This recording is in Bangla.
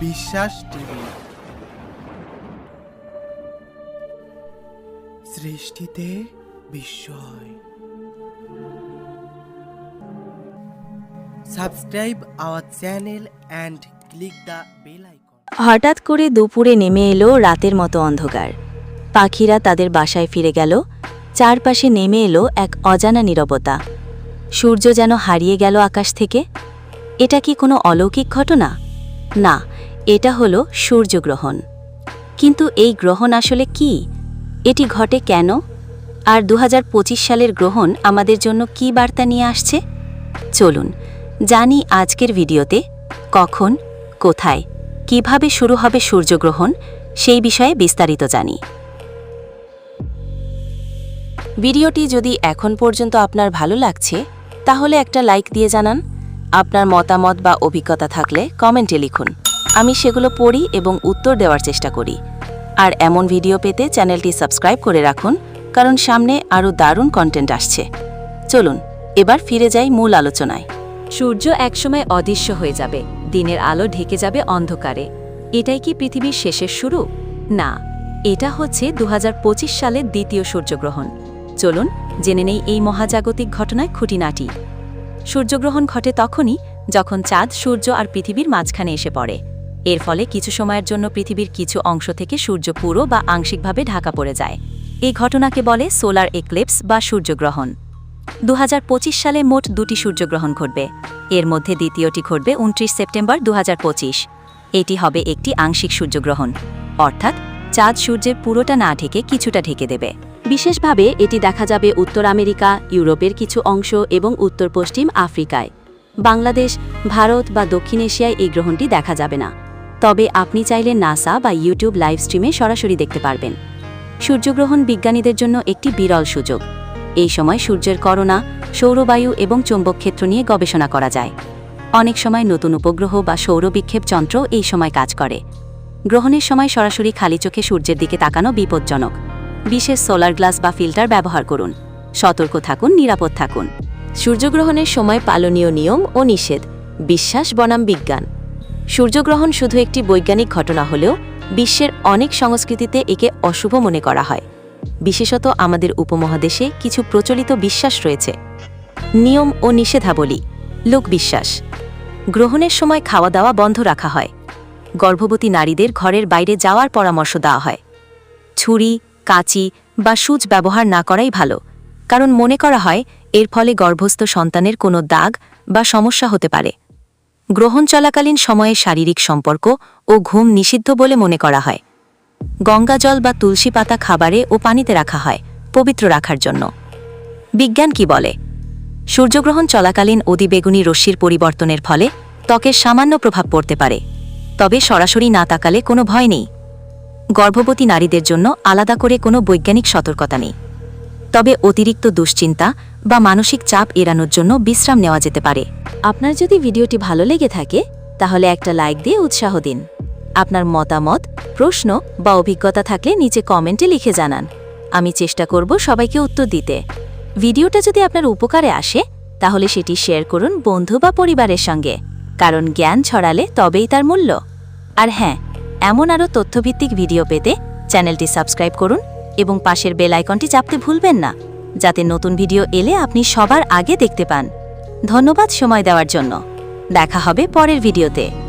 বিশ্বাস টিভি। সৃষ্টিতে বিস্ময়। Subscribe our channel and click the bell icon. হঠাৎ করে দুপুরে নেমে এলো রাতের মতো অন্ধকার। পাখিরা তাদের বাসায় ফিরে গেল। চারপাশে নেমে এলো এক অজানা নীরবতা। সূর্য যেন হারিয়ে গেল আকাশ থেকে। এটা কি কোনো অলৌকিক ঘটনা? না এটা হলো সূর্যগ্রহণ। কিন্তু এই গ্রহণ আসলে কি? এটি ঘটে কেন? আর দু হাজার পঁচিশ সালের গ্রহণ আমাদের জন্য কি বার্তা নিয়ে আসছে? চলুন জানি আজকের ভিডিওতে কখন, কোথায়, কীভাবে শুরু হবে সূর্যগ্রহণ সেই বিষয়ে বিস্তারিত জানি। ভিডিওটি যদি এখন পর্যন্ত আপনার ভালো লাগছে, তাহলে একটা লাইক দিয়ে জানান। আপনার মতামত বা অভিজ্ঞতা থাকলে কমেন্টে লিখুন। আমি সেগুলো পড়ি এবং উত্তর দেওয়ার চেষ্টা করি। আর এমন ভিডিও পেতে চ্যানেলটি সাবস্ক্রাইব করে রাখুন, কারণ সামনে আরও দারুণ কন্টেন্ট আসছে। চলুন, এবার ফিরে যাই মূল আলোচনায়। সূর্য একসময় অদৃশ্য হয়ে যাবে, দিনের আলো ঢেকে যাবে অন্ধকারে। এটাই কি পৃথিবীর শেষের শুরু? না, এটা হচ্ছে দু হাজার পঁচিশ সালের দ্বিতীয় সূর্যগ্রহণ। চলুন, জেনে নেই এই মহাজাগতিক ঘটনায় খুঁটিনাটি। সূর্যগ্রহণ ঘটে তখনই, যখন চাঁদ সূর্য আর পৃথিবীর মাঝখানে এসে পড়ে। এর ফলে কিছু সময়ের জন্য পৃথিবীর কিছু অংশ থেকে সূর্য পুরো বা আংশিকভাবে ঢাকা পড়ে যায়। এই ঘটনাকে বলে সোলার এক্লিপস বা সূর্যগ্রহণ। দু হাজার পঁচিশ সালে মোট দুটি সূর্যগ্রহণ ঘটবে। এর মধ্যে দ্বিতীয়টি ঘটবে উনত্রিশ সেপ্টেম্বর দু হাজার পঁচিশ। এটি হবে একটি আংশিক সূর্যগ্রহণ। অর্থাৎ চাঁদ সূর্যের পুরোটা না ঢেকে কিছুটা ঢেকে দেবে। বিশেষভাবে এটি দেখা যাবে উত্তর আমেরিকা, ইউরোপের কিছু অংশ এবং উত্তর পশ্চিম আফ্রিকায়। বাংলাদেশ, ভারত বা দক্ষিণ এশিয়ায় এই গ্রহণটি দেখা যাবে না। তবে আপনি চাইলে নাসা বা ইউটিউব লাইভ স্ট্রিমে সরাসরি দেখতে পারবেন। সূর্যগ্রহণ বিজ্ঞানীদের জন্য একটি বিরল সুযোগ। এই সময় সূর্যের করোনা, সৌরবায়ু এবং চৌম্বকক্ষেত্র নিয়ে গবেষণা করা যায়। অনেক সময় নতুন উপগ্রহ বা সৌর বিক্ষেপ যন্ত্র এই সময় কাজ করে। গ্রহণের সময় সরাসরি খালি চোখে সূর্যের দিকে তাকানো বিপজ্জনক। বিশেষ সোলার গ্লাস বা ফিল্টার ব্যবহার করুন। সতর্ক থাকুন, নিরাপদ থাকুন। সূর্যগ্রহণের সময় পালনীয় নিয়ম ও নিষেধ। বিশ্বাস বনাম বিজ্ঞান। সূর্যগ্রহণ শুধু একটি বৈজ্ঞানিক ঘটনা হলেও বিশ্বের অনেক সংস্কৃতিতে একে অশুভ মনে করা হয়। বিশেষত আমাদের উপমহাদেশে কিছু প্রচলিত বিশ্বাস রয়েছে। নিয়ম ও নিষেধাবলী লোকবিশ্বাস গ্রহণের সময় খাওয়া দাওয়া বন্ধ রাখা হয়। গর্ভবতী নারীদের ঘরের বাইরে যাওয়ার পরামর্শ দেওয়া হয়। ছুরি, কাঁচি বা সূচ ব্যবহার না করাই ভালো, কারণ মনে করা হয় এর ফলে গর্ভস্থ সন্তানের কোনো দাগ বা সমস্যা হতে পারে। গ্রহণ চলাকালীন সময়ে শারীরিক সম্পর্ক ও ঘুম নিষিদ্ধ বলে মনে করা হয়। গঙ্গাজল বা তুলসী পাতা খাবারে ও পানিতে রাখা হয়, পবিত্র রাখার জন্য। বিজ্ঞান কি বলে? সূর্যগ্রহণ চলাকালীন অতিবেগুনি রশ্মির পরিবর্তনের ফলে ত্বকের সামান্য প্রভাব পড়তে পারে। তবে সরাসরি না তাকালে কোনো ভয় নেই। গর্ভবতী নারীদের জন্য আলাদা করে কোনো বৈজ্ঞানিক সতর্কতা নেই। তবে অতিরিক্ত দুশ্চিন্তা বা মানসিক চাপ এড়ানোর জন্য বিশ্রাম নেওয়া যেতে পারে। আপনার যদি ভিডিওটি ভালো লেগে থাকে, তাহলে একটা লাইক দিয়ে উৎসাহ দিন। আপনার মতামত, প্রশ্ন বা অভিজ্ঞতা থাকলে নিচে কমেন্টে লিখে জানান। আমি চেষ্টা করব সবাইকে উত্তর দিতে। ভিডিওটা যদি আপনার উপকারে আসে, তাহলে সেটি শেয়ার করুন বন্ধু বা পরিবারের সঙ্গে, কারণ জ্ঞান ছড়ালে তবেই তার মূল্য। আর হ্যাঁ এমন আরও তথ্যভিত্তিক ভিডিও পেতে চ্যানেলটি সাবস্ক্রাইব করুন এবং পাশের বেল আইকনটি চাপতে ভুলবেন না। যাতে নতুন ভিডিও এলে আপনি সবার আগে দেখতে পান। ধন্যবাদ সময় দেওয়ার জন্য। দেখা হবে পরের ভিডিওতে।